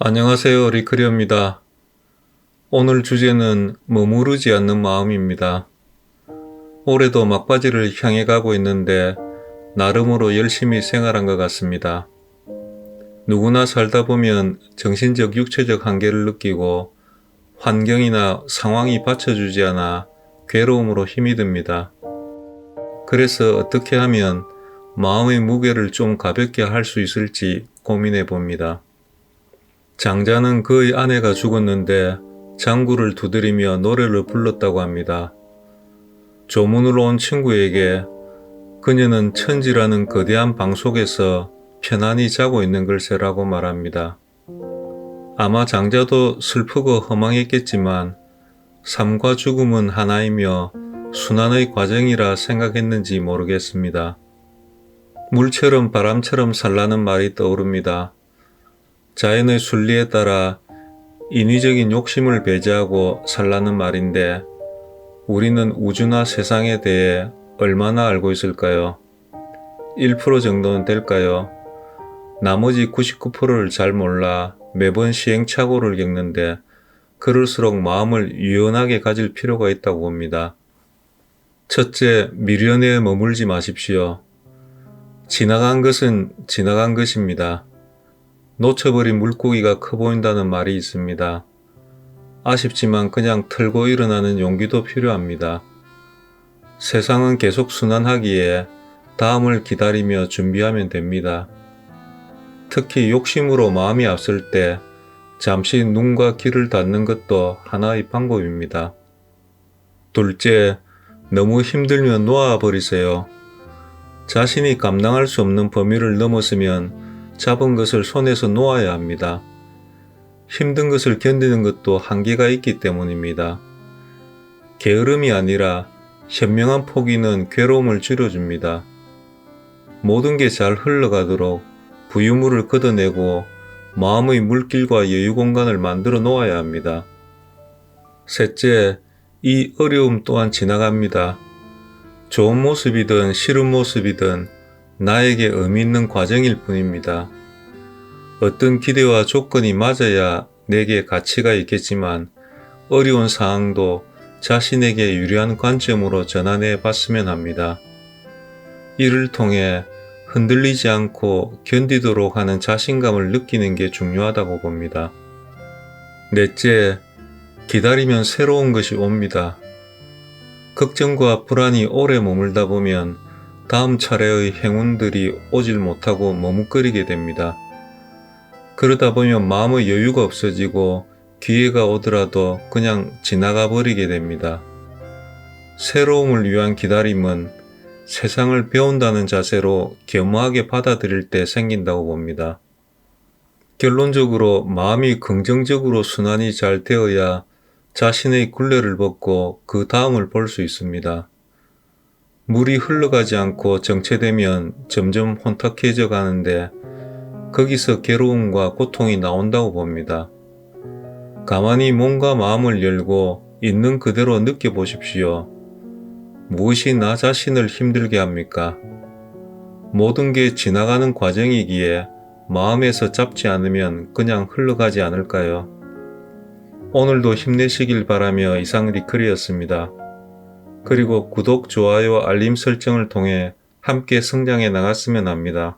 안녕하세요. 리크리어입니다. 오늘 주제는 머무르지 않는 마음입니다. 올해도 막바지를 향해 가고 있는데 나름으로 열심히 생활한 것 같습니다. 누구나 살다 보면 정신적, 육체적 한계를 느끼고 환경이나 상황이 받쳐주지 않아 괴로움으로 힘이 듭니다. 그래서 어떻게 하면 마음의 무게를 좀 가볍게 할 수 있을지 고민해 봅니다. 장자는 그의 아내가 죽었는데 장구를 두드리며 노래를 불렀다고 합니다. 조문으로 온 친구에게 그녀는 천지라는 거대한 방 속에서 편안히 자고 있는 걸세라고 말합니다. 아마 장자도 슬프고 허망했겠지만 삶과 죽음은 하나이며 순환의 과정이라 생각했는지 모르겠습니다. 물처럼 바람처럼 살라는 말이 떠오릅니다. 자연의 순리에 따라 인위적인 욕심을 배제하고 살라는 말인데 우리는 우주나 세상에 대해 얼마나 알고 있을까요? 1% 정도는 될까요? 나머지 99%를 잘 몰라 매번 시행착오를 겪는데 그럴수록 마음을 유연하게 가질 필요가 있다고 봅니다. 첫째, 미련에 머물지 마십시오. 지나간 것은 지나간 것입니다. 놓쳐버린 물고기가 커 보인다는 말이 있습니다. 아쉽지만 그냥 털고 일어나는 용기도 필요합니다. 세상은 계속 순환하기에 다음을 기다리며 준비하면 됩니다. 특히 욕심으로 마음이 앞설 때 잠시 눈과 귀를 닫는 것도 하나의 방법입니다. 둘째, 너무 힘들면 놓아버리세요. 자신이 감당할 수 없는 범위를 넘었으면 잡은 것을 손에서 놓아야 합니다. 힘든 것을 견디는 것도 한계가 있기 때문입니다. 게으름이 아니라 현명한 포기는 괴로움을 줄여줍니다. 모든 게 잘 흘러가도록 부유물을 걷어내고 마음의 물길과 여유 공간을 만들어 놓아야 합니다. 셋째, 이 어려움 또한 지나갑니다. 좋은 모습이든 싫은 모습이든 나에게 의미 있는 과정일 뿐입니다. 어떤 기대와 조건이 맞아야 내게 가치가 있겠지만 어려운 상황도 자신에게 유리한 관점으로 전환해 봤으면 합니다. 이를 통해 흔들리지 않고 견디도록 하는 자신감을 느끼는 게 중요하다고 봅니다. 넷째, 기다리면 새로운 것이 옵니다. 걱정과 불안이 오래 머물다 보면 다음 차례의 행운들이 오질 못하고 머뭇거리게 됩니다. 그러다 보면 마음의 여유가 없어지고 기회가 오더라도 그냥 지나가 버리게 됩니다. 새로움을 위한 기다림은 세상을 배운다는 자세로 겸허하게 받아들일 때 생긴다고 봅니다. 결론적으로 마음이 긍정적으로 순환이 잘 되어야 자신의 굴레를 벗고 그 다음을 볼 수 있습니다. 물이 흘러가지 않고 정체되면 점점 혼탁해져 가는데 거기서 괴로움과 고통이 나온다고 봅니다. 가만히 몸과 마음을 열고 있는 그대로 느껴보십시오. 무엇이 나 자신을 힘들게 합니까? 모든 게 지나가는 과정이기에 마음에서 잡지 않으면 그냥 흘러가지 않을까요? 오늘도 힘내시길 바라며 이상 리클이었습니다. 그리고 구독, 좋아요, 알림 설정을 통해 함께 성장해 나갔으면 합니다.